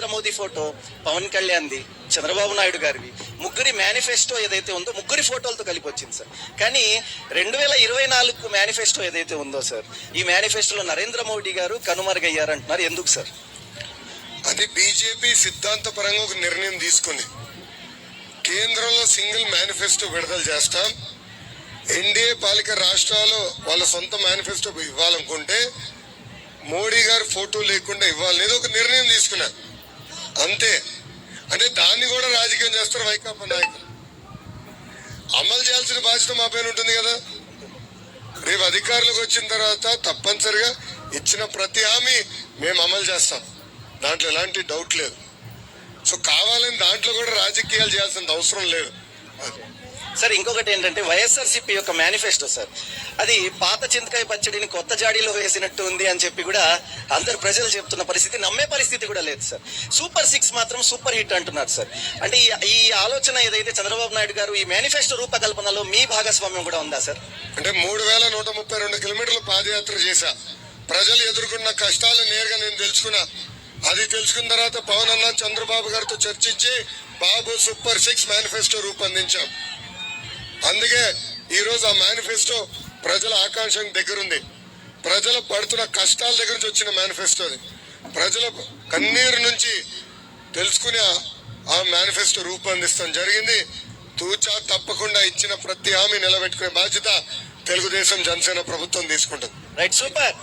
Narendra Modi photo Pawan కళ్యాణ్ది చంద్రబాబు నాయుడు గారివి. ముగ్గురి మేనిఫెస్టో ఏదైతే ఉందో ముగ్గురి ఫోటోలతో కలిపి వచ్చింది సార్. కానీ రెండు వేల ఇరవై నాలుగు మేనిఫెస్టో ఏదైతే ఉందో సార్ ఈ మేనిఫెస్టోలో నరేంద్ర మోడీ గారు కనుమరుగయ్యారంటున్నారు. ఎందుకు సార్? అది బీజేపీ సిద్ధాంతపరంగా ఒక నిర్ణయం తీసుకుంది కేంద్రంలో సింగిల్ మేనిఫెస్టో విడుదల చేస్తాం. ఎన్డీఏ పాలిక రాష్ట్రాలు వాళ్ళ సొంత మేనిఫెస్టో ఇవ్వాలనుకుంటే మోడీ గారు ఫోటో లేకుండా ఇవ్వాలనేది ఒక నిర్ణయం తీసుకున్నారు. అంతే. అంటే దాన్ని కూడా రాజకీయం చేస్తారు వైకాపా నాయకులు. అమలు చేయాల్సిన బాధ్యత మా పైన ఉంటుంది కదా. రేపు అధికారులకు వచ్చిన తర్వాత తప్పనిసరిగా ఇచ్చిన ప్రతి హామీ మేము అమలు చేస్తాం. దాంట్లో ఎలాంటి డౌట్ లేదు. సో కావాలని దాంట్లో కూడా రాజకీయాలు చేయాల్సిన అవసరం లేదు. సార్ ఇంకొకటి ఏంటంటే వైఎస్ఆర్సీపీ యొక్క మేనిఫెస్టో సార్. అది పాత చింతకాయ పచ్చడిని కొత్త జాడీలో వేసినట్టు ఉంది అని చెప్పి కూడా అందరు ప్రజలు చెప్తున్న పరిస్థితి నమ్మే పరిస్థితి కూడా లేదు సార్. సూపర్ సిక్స్ మాత్రం సూపర్ హిట్ అంటున్నారు సార్. అంటే ఈ- ఆలోచన ఏదైతే చంద్రబాబు నాయుడు గారు ఈ మేనిఫెస్టో రూపకల్పనలో మీ భాగస్వామ్యం కూడా ఉందా సార్? అంటే మూడు వేల నూట ముప్పై రెండు కిలోమీటర్లు పాదయాత్ర చేశా. ప్రజలు ఎదుర్కొన్న కష్టాలు నేరుగా నేను తెలుసుకున్నా. అది తెలుసుకున్న తర్వాత పవన్ అన్న చంద్రబాబు గారితో చర్చించి బాబు సూపర్ సిక్స్ మేనిఫెస్టో రూపొందించాం. అందుకే ఈరోజు ఆ మేనిఫెస్టో ప్రజల ఆకాంక్ష దగ్గరుంది. ప్రజలు పడుతున్న కష్టాల దగ్గర నుంచి వచ్చిన మేనిఫెస్టో అది. ప్రజల కన్నీరు నుంచి తెలుసుకుని ఆ- ఆ మేనిఫెస్టో రూపొందిస్తాం. జరిగింది తూచా తప్పకుండా ఇచ్చిన ప్రతి హామీ నిలబెట్టుకునే బాధ్యత తెలుగుదేశం జనసేన ప్రభుత్వం తీసుకుంటుంది. Right super